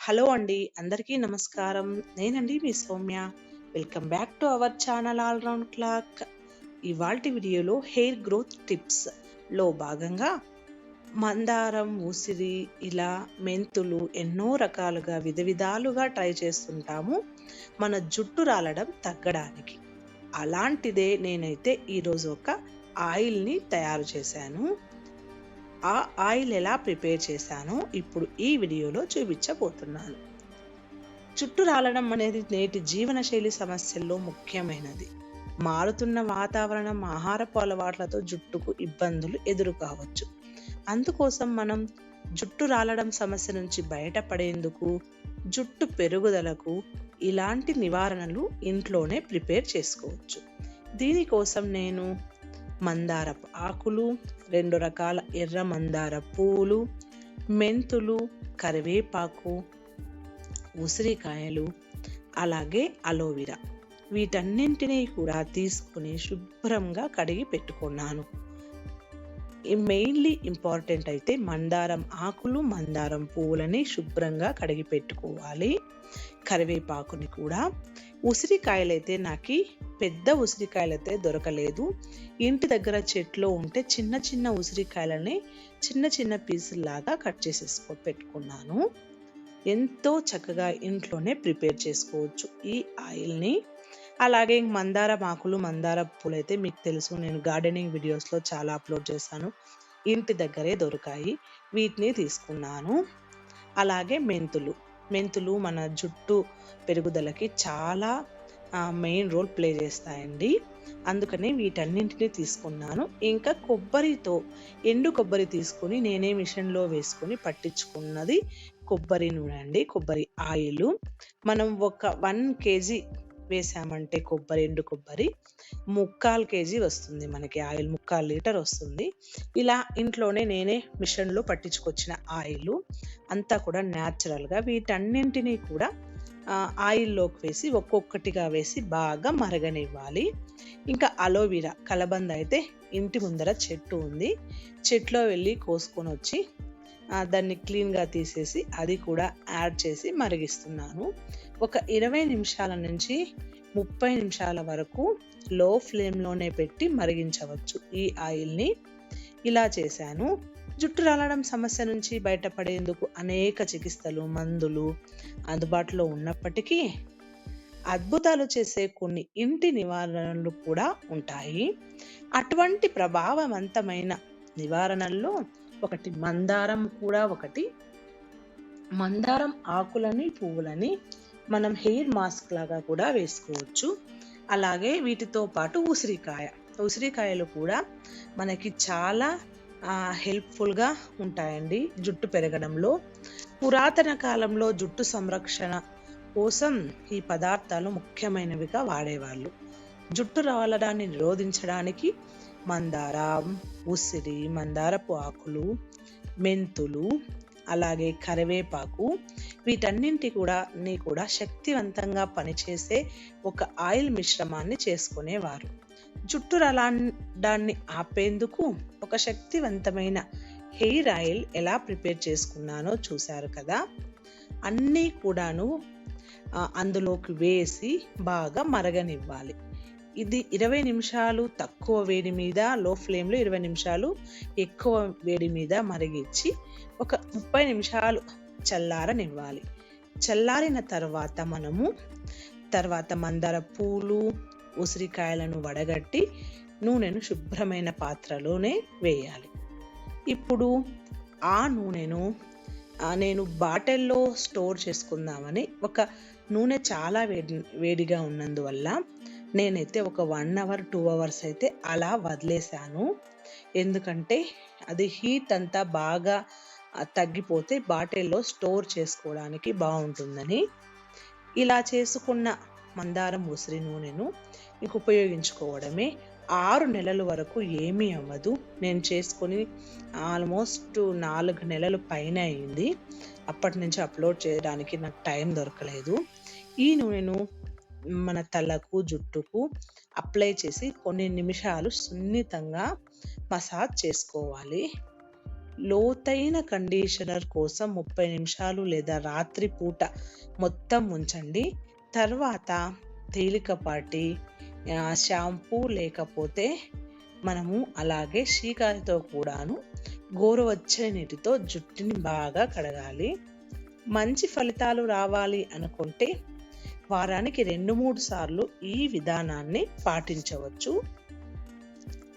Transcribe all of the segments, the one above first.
Hello అండి. అందరికీ నమస్కారం. నేనండి మీ Soumya. Welcome back to our channel all round clock. ఇవాల్టి వీడియోలో హెయిర్ గ్రోత్ టిప్స్‌లో భాగంగా మందారం, ఉసిరి ఇలా మెంతులు ఎన్నో రకాలుగా విధ విధాలుగా ట్రై చేస్తుంటాము. మన జుట్టు రాలడం తగ్గడానికి. అలాంటిదే నేనైతే ఈరోజు ఒక ఆయిల్‌ని తయారు చేశాను. ఆ ఆయిల్ ఎలా ప్రిపేర్ చేశానో ఇప్పుడు ఈ వీడియోలో చూపించబోతున్నాను. జుట్టు రాలడం అనేది నేటి జీవనశైలి సమస్యల్లో ముఖ్యమైనది. మారుతున్న వాతావరణం, ఆహారపు అలవాట్లతో జుట్టుకు ఇబ్బందులు ఎదురు కావచ్చు. అందుకోసం మనం జుట్టు రాలడం సమస్య నుంచి బయటపడేందుకు, జుట్టు పెరుగుదలకు ఇలాంటి నివారణలు ఇంట్లోనే ప్రిపేర్ చేసుకోవచ్చు. దీనికోసం నేను మందారపు ఆకులు, రెండు రకాల ఎర్ర మందార పువ్వులు, మెంతులు, కరివేపాకు, ఉసిరికాయలు, అలాగే అలోవెరా వీటన్నింటినీ కూడా తీసుకొని శుభ్రంగా కడిగి పెట్టుకున్నాను. మెయిన్‌లీ ఇంపార్టెంట్ అయితే మందారం ఆకులు, మందారం పువ్వులని శుభ్రంగా కడిగి పెట్టుకోవాలి. కరివేపాకుని కూడా. ఉసిరికాయలైతే నాకు పెద్ద ఉసిరికాయలైతే దొరకలేదు. ఇంటి దగ్గర చెట్లో ఉంటే చిన్న చిన్న ఉసిరికాయలని చిన్న చిన్న పీసుల్లాగా కట్ చేసేసుకో పెట్టుకున్నాను. ఎంతో చక్కగా ఇంట్లోనే ప్రిపేర్ చేసుకోవచ్చు ఈ ఆయిల్‌ని. అలాగే మందార ఆకులు, మందార పూలైతే మీకు తెలుసు నేను గార్డెనింగ్ వీడియోస్‌లో చాలా అప్‌లోడ్ చేశాను. ఇంటి దగ్గరే దొరికాయి. వీటిని తీసుకున్నాను. అలాగే మెంతులు. మెంతులు మన జుట్టు పెరుగుదలకి చాలా మెయిన్ రోల్ ప్లే చేస్తాయండి. అందుకనే వీటన్నింటిని తీసుకున్నాను. ఇంకా కొబ్బరితో ఎండు కొబ్బరి తీసుకొని నేనే మిషన్‌లో వేసుకొని పట్టించుకున్నది కొబ్బరి నూనె అండి. కొబ్బరి ఆయిల్ మనం ఒక వన్ కేజీ వేసామంటే కొబ్బరి ఎండు కొబ్బరి ముక్కాలు కేజీ వస్తుంది మనకి ఆయిల్. ముక్కాలు లీటర్ వస్తుంది. ఇలా ఇంట్లోనే నేనే మిషన్‌లో పట్టించుకొచ్చిన ఆయిల్ అంతా కూడా న్యాచురల్‌గా వీటన్నింటిని కూడా ఆయిల్‌లోకి వేసి ఒక్కొక్కటిగా వేసి బాగా మరగనివ్వాలి. ఇంకా అలోవీరా కలబంద అయితే ఇంటి ముందర చెట్టు ఉంది. చెట్లో వెళ్ళి కోసుకొని వచ్చి దాన్ని క్లీన్‌గా తీసేసి అది కూడా యాడ్ చేసి మరిగిస్తున్నాను. ఒక 20 నిమిషాల నుంచి 30 నిమిషాల వరకు లో ఫ్లేమ్‌లోనే పెట్టి మరిగించవచ్చు ఈ ఆయిల్‌ని. ఇలా చేశాను. జుట్టు రాలడం సమస్య నుంచి బయటపడేందుకు అనేక చికిత్సలు, మందులు అందుబాటులో ఉన్నప్పటికీ అద్భుతాలు చేసే కొన్ని ఇంటి నివారణలు కూడా ఉంటాయి. అటువంటి ప్రభావవంతమైన నివారణల్లో ఒకటి మందారం కూడా ఒకటి. మందారం ఆకులని, పువ్వులని మనం హెయిర్ మాస్క్ లాగా కూడా వేసుకోవచ్చు. అలాగే వీటితో పాటు ఉసిరికాయ. ఉసిరికాయలు కూడా మనకి చాలా హెల్ప్‌ఫుల్‌గా ఉంటాయండి జుట్టు పెరగడంలో. పురాతన కాలంలో జుట్టు సంరక్షణ కోసం ఈ పదార్థాలు ముఖ్యమైనవిగా వాడేవాళ్ళు. జుట్టు రాలడాన్ని నిరోధించడానికి మందారం, ఉసిరి, మందారపు ఆకులు, మెంతులు, అలాగే కరివేపాకు వీటన్నింటి కూడా ని కూడా శక్తివంతంగా పనిచేసే ఒక ఆయిల్ మిశ్రమాన్ని చేసుకునేవారు. జుట్టు రాలడాన్ని ఆపేందుకు ఒక శక్తివంతమైన హెయిర్ ఆయిల్ ఎలా ప్రిపేర్ చేసుకున్నానో చూశారు కదా! అన్నీ కూడాను అందులోకి వేసి బాగా మరగనివ్వాలి. ఇది 20 నిమిషాలు తక్కువ వేడి మీద లో ఫ్లేమ్‌లో 20 నిమిషాలు ఎక్కువ వేడి మీద మరిగించి ఒక 30 నిమిషాలు చల్లారనివ్వాలి. చల్లారిన తర్వాత మనము తర్వాత మందార పూలు, ఉసిరికాయలను వడగట్టి నూనెను శుభ్రమైన పాత్రలోనే వేయాలి. ఇప్పుడు ఆ నూనెను నేను బాటిల్‌లో స్టోర్ చేసుకుందామని ఒక నూనె చాలా వేడి వేడిగా ఉన్నందువల్ల నేనైతే ఒక వన్ అవర్, టూ అవర్స్ అయితే అలా వదిలేశాను ఎందుకంటే అది హీట్ అంతా బాగా తగ్గిపోతే బాటిల్‌లో స్టోర్ చేసుకోవడానికి బాగుంటుందని ఇలా చేసుకున్న మందారం, ఉసిరి నూనెను మీకు ఉపయోగించుకోవడమే. ఆరు నెలల వరకు ఏమీ అవ్వదు. నేను చేసుకొని ఆల్మోస్ట్ నాలుగు నెలలు పైన అయింది. అప్పటినుంచి అప్‌లోడ్ చేయడానికి నాకు టైం దొరకలేదు. ఈ నూనెను మన తలకు, జుట్టుకు అప్లై చేసి కొన్ని నిమిషాలు సున్నితంగా మసాజ్ చేసుకోవాలి. లోతైన కండిషనర్ కోసం ముప్పై నిమిషాలు లేదా రాత్రి పూట మొత్తం ఉంచండి తర్వాత తేలికపాటి షాంపూ లేకపోతే మనము అలాగే షీకాయతో కూడాను గోరువచ్చని నీటితో జుట్టుని బాగా కడగాలి. మంచి ఫలితాలు రావాలి అనుకుంటే వారానికి రెండు మూడు సార్లు ఈ విధానాన్ని పాటించవచ్చు.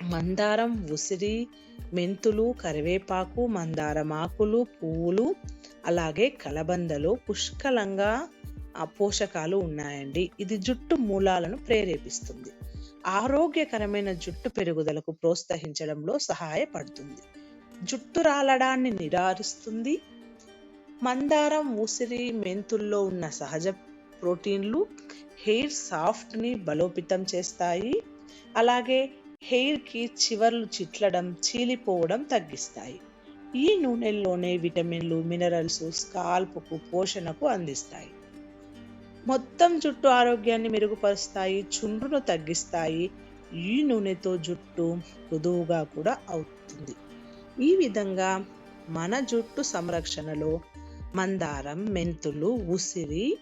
మందారం ఉసిరి మెంతులు కరివేపాకు మందారం ఆకులు పువ్వులు అలాగే కలబందలో పుష్కలంగా పోషకాలు ఉన్నాయండి. ఇది జుట్టు మూలాలను ప్రేరేపిస్తుంది. ఆరోగ్యకరమైన జుట్టు పెరుగుదలకు ప్రోత్సహించడంలో సహాయపడుతుంది. జుట్టు రాలడాన్ని నిరారిస్తుంది. మందారం ఉసిరి మెంతుల్లో ఉన్న సహజ ప్రోటీన్లు హెయిర్ సాఫ్ట్ని బలోపేతం చేస్తాయి. అలాగే హెయిర్కి చివర్లు చిట్లడం చీలిపోవడం తగ్గిస్తాయి. ఈ నూనెల్లోనే విటమిన్లు మినరల్స్ స్కాల్ప్కు పోషణకు అందిస్తాయి. మొత్తం జుట్టు ఆరోగ్యాన్ని మెరుగుపరుస్తాయి చుండ్రును తగ్గిస్తాయి ఈ నూనెతో జుట్టు మృదువుగా కూడా అవుతుంది. ఈ విధంగా మన జుట్టు సంరక్షణలో మందారం మెంతులు ఉసిరి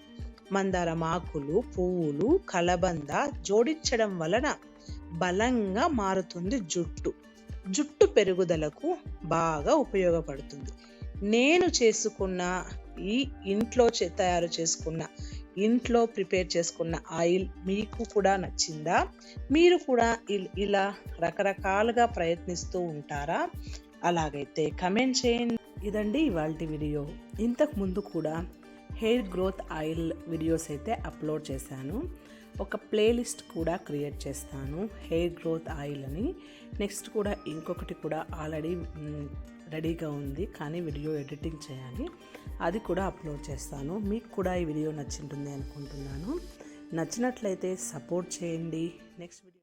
మందారం ఆకులు పువ్వులు కలబంద జోడించడం వలన బలంగా మారుతుంది జుట్టు. జుట్టు పెరుగుదలకు బాగా ఉపయోగపడుతుంది. నేను చేసుకున్న ఈ ఇంట్లో చే- తయారు చేసుకున్న ఇంట్లో ప్రిపేర్ చేసుకున్న ఆయిల్ మీకు కూడా నచ్చిందా? మీరు కూడా ఇల్- ఇలా రకరకాలుగా ప్రయత్నిస్తూ ఉంటారా? అలాగైతే కమెంట్ చేయండి. ఇదండి ఇవాళ వీడియో. ఇంతకు ముందు కూడా హెయిర్ గ్రోత్ ఆయిల్ వీడియోస్ అయితే అప్లోడ్ చేశాను. ఒక ప్లేలిస్ట్ కూడా క్రియేట్ చేస్తాను హెయిర్ గ్రోత్ ఆయిల్ అని. నెక్స్ట్ కూడా ఇంకొకటి కూడా ఆల్రెడీ రెడీగా ఉంది కానీ వీడియో ఎడిటింగ్ చేయాలి. అది కూడా అప్లోడ్ చేస్తాను. మీకు కూడా ఈ వీడియో నచ్చింటుంది అనుకుంటున్నాను. నచ్చినట్లయితే సపోర్ట్ చేయండి. Next video